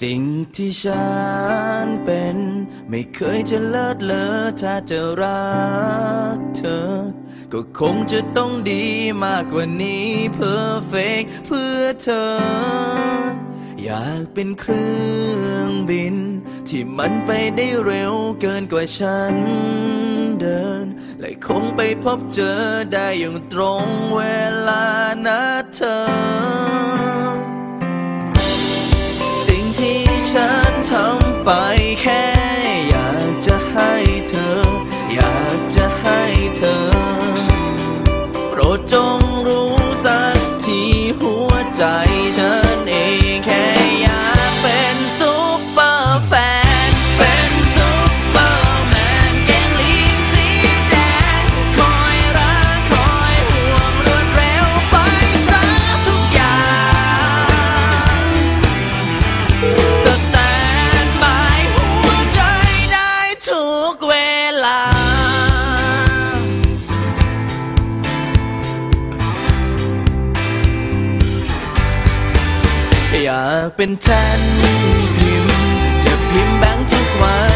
สิ่งที่ฉันเป็น ไม่เคยจะเลิศเลอถ้าจะรักเธอ ก็คงจะต้องดีมากกว่านี้เพอร์เฟกเพื่อเธอ อยากเป็นเครื่องบิน ที่มันไปได้เร็วเกินกว่าฉันเดิน และคงไปพบเจอได้อย่างตรงเวลานะเธอ bike head. อยากเป็นฉันพิมพ์จะพิมพ์แบงค์ทุกวัน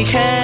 we can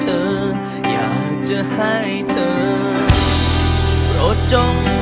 เธอ อยากจะให้เธอ โปรดจง